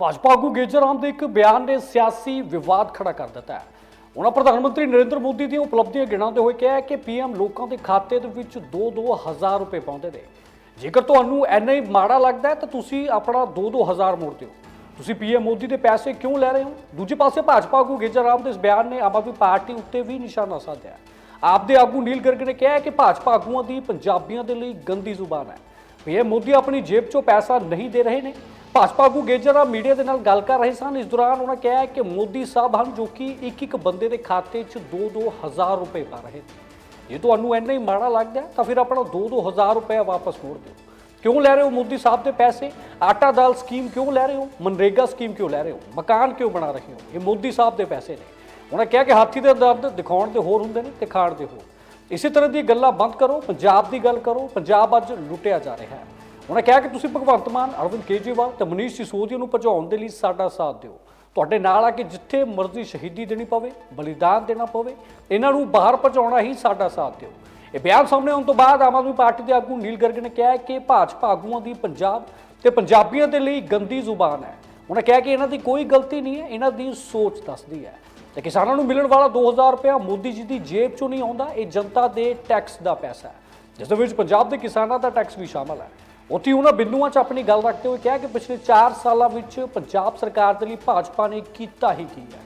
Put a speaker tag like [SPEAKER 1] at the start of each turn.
[SPEAKER 1] ਭਾਜਪਾ ਆਗੂ ਗੇਜਰ ਰਾਮ ਦੇ ਇੱਕ ਬਿਆਨ ਨੇ ਸਿਆਸੀ ਵਿਵਾਦ ਖੜਾ ਕਰ ਦਿੱਤਾ ਹੈ। ਉਹਨਾਂ ਪ੍ਰਧਾਨ ਮੰਤਰੀ ਨਰਿੰਦਰ ਮੋਦੀ ਦੀਆਂ ਉਪਲਬਧੀਆਂ ਗਿਣਾਉਂਦੇ ਹੋਏ ਕਿਹਾ ਹੈ ਕਿ ਪੀਐਮ ਲੋਕਾਂ ਦੇ ਖਾਤੇ ਦੇ ਵਿੱਚ 2-2 ਹਜ਼ਾਰ ਰੁਪਏ ਪਾਉਂਦੇ ਨੇ। ਜੇਕਰ ਤੁਹਾਨੂੰ ਐਨਾ ਹੀ ਮਾੜਾ ਲੱਗਦਾ ਤਾਂ ਤੁਸੀਂ ਆਪਣਾ 2-2 ਹਜ਼ਾਰ ਮੋੜ ਦਿਓ। ਤੁਸੀਂ ਪੀਐਮ ਮੋਦੀ ਦੇ ਪੈਸੇ ਕਿਉਂ ਲੈ ਰਹੇ ਹੋ? ਦੂਜੇ ਪਾਸੇ ਭਾਜਪਾ ਆਗੂ ਗੇਜਰ ਰਾਮ ਦੇ ਇਸ ਬਿਆਨ ਨੇ ਆਮ ਆਦਮੀ ਪਾਰਟੀ ਉੱਤੇ ਵੀ ਨਿਸ਼ਾਨਾ ਸਾਧਿਆ ਹੈ। ਆਪ ਦੇ ਆਗੂ ਨੀਲ ਗਰਗ ਨੇ ਕਿਹਾ ਕਿ ਭਾਜਪਾ ਆਗੂਆਂ ਦੀ ਪੰਜਾਬੀਆਂ ਦੇ ਲਈ ਗੰਦੀ ਜ਼ੁਬਾਨ ਹੈ। ਪੀਐਮ ਮੋਦੀ ਆਪਣੀ ਜੇਬ 'ਚੋਂ ਪੈਸਾ ਨਹੀਂ ਦੇ ਰਹੇ ਨੇ। ਭਾਜਪਾ ਆਗੂ ਗੇਜਰ ਆ ਮੀਡੀਆ ਦੇ ਨਾਲ ਗੱਲ ਕਰ ਰਹੇ ਸਨ। ਇਸ ਦੌਰਾਨ ਉਹਨਾਂ ਕਿਹਾ ਕਿ ਮੋਦੀ ਸਾਹਿਬ ਹਨ ਜੋ ਕਿ ਇੱਕ ਇੱਕ ਬੰਦੇ ਦੇ ਖਾਤੇ 'ਚ 2-2 ਹਜ਼ਾਰ ਰੁਪਏ ਪਾ ਰਹੇ ਨੇ। ਜੇ ਤੁਹਾਨੂੰ ਇੰਨਾ ਹੀ ਮਾੜਾ ਲੱਗਦਾ ਤਾਂ ਫਿਰ ਆਪਣਾ 2-2 ਹਜ਼ਾਰ ਰੁਪਏ ਵਾਪਸ ਮੋੜ ਦਿਓ। ਕਿਉਂ ਲੈ ਰਹੇ ਹੋ ਮੋਦੀ ਸਾਹਿਬ ਦੇ ਪੈਸੇ? ਆਟਾ ਦਾਲ ਸਕੀਮ ਕਿਉਂ ਲੈ ਰਹੇ ਹੋ? ਮਨਰੇਗਾ ਸਕੀਮ ਕਿਉਂ ਲੈ ਰਹੇ ਹੋ? ਮਕਾਨ ਕਿਉਂ ਬਣਾ ਰਹੇ ਹੋ? ਇਹ ਮੋਦੀ ਸਾਹਿਬ ਦੇ ਪੈਸੇ ਨੇ। ਉਹਨਾਂ ਕਿਹਾ ਕਿ ਹਾਥੀ ਦੇ ਦਰਦ ਦਿਖਾਉਣ ਦੇ ਹੋਰ ਹੁੰਦੇ ਨੇ ਤੇ ਖਾਣ ਦੇ ਹੋਰ। ਇਸੇ ਤਰ੍ਹਾਂ ਦੀ ਗੱਲਾਂ ਬੰਦ ਕਰੋ, ਪੰਜਾਬ ਦੀ ਗੱਲ ਕਰੋ। ਪੰਜਾਬ ਅੱਜ ਲੁੱਟਿਆ ਜਾ ਰਿਹਾ ਹੈ। ਉਹਨਾਂ ਕਿਹਾ ਕਿ ਤੁਸੀਂ ਭਗਵੰਤ ਮਾਨ, ਅਰਵਿੰਦ ਕੇਜਰੀਵਾਲ ਤੇ ਮਨੀਸ਼ ਸਿਸੋਦੀਆ ਨੂੰ ਭਜਾਉਣ ਦੇ ਲਈ ਸਾਡਾ ਸਾਥ ਦਿਓ। ਤੁਹਾਡੇ ਨਾਲ ਆ ਕੇ ਜਿੱਥੇ ਮਰਜ਼ੀ ਸ਼ਹੀਦੀ ਦੇਣੀ ਪਵੇ, ਬਲੀਦਾਨ ਦੇਣਾ ਪਵੇ, ਇਹਨਾਂ ਨੂੰ ਬਾਹਰ ਭਜਾਉਣਾ ਹੀ ਸਾਡਾ ਸਾਥ ਦਿਓ। ਇਹ ਬਿਆਨ ਸਾਹਮਣੇ ਆਉਣ ਤੋਂ ਬਾਅਦ ਆਮ ਆਦਮੀ ਪਾਰਟੀ ਦੇ ਆਗੂ ਨੀਲ ਗਰਗ ਨੇ ਕਿਹਾ ਕਿ ਭਾਜਪਾ ਆਗੂਆਂ ਦੀ ਪੰਜਾਬ ਤੇ ਪੰਜਾਬੀਆਂ ਦੇ ਲਈ ਗੰਦੀ ਜ਼ੁਬਾਨ ਹੈ। ਉਹਨਾਂ ਕਿਹਾ ਕਿ ਇਹਨਾਂ ਦੀ ਕੋਈ ਗਲਤੀ ਨਹੀਂ ਹੈ, ਇਹਨਾਂ ਦੀ ਸੋਚ ਦੱਸਦੀ ਹੈ। ਤੇ ਕਿਸਾਨਾਂ ਨੂੰ ਮਿਲਣ ਵਾਲਾ 2000 ਰੁਪਇਆ ਮੋਦੀ ਜੀ ਦੀ ਜੇਬ ਚੋਂ ਨਹੀਂ ਆਉਂਦਾ, ਇਹ ਜਨਤਾ ਦੇ ਟੈਕਸ ਦਾ ਪੈਸਾ ਹੈ। ਜਿਸ ਦੇ ਵਿੱਚ ਪੰਜਾਬ ਦੇ ਕਿਸਾਨਾਂ ਦਾ ਟੈਕਸ ਵੀ ਸ਼ਾਮਲ ਹੈ। ਉੱਥੇ ਉਹਨਾਂ ਬਿੰਦੂਆਂ 'ਚ ਆਪਣੀ ਗੱਲ ਰੱਖਦੇ ਹੋਏ ਕਿਹਾ ਕਿ ਪਿਛਲੇ 4 ਸਾਲਾਂ ਵਿੱਚ ਪੰਜਾਬ ਸਰਕਾਰ ਦੇ ਲਈ ਭਾਜਪਾ ਨੇ ਕੀਤਾ ਹੀ ਕੀ ਹੈ।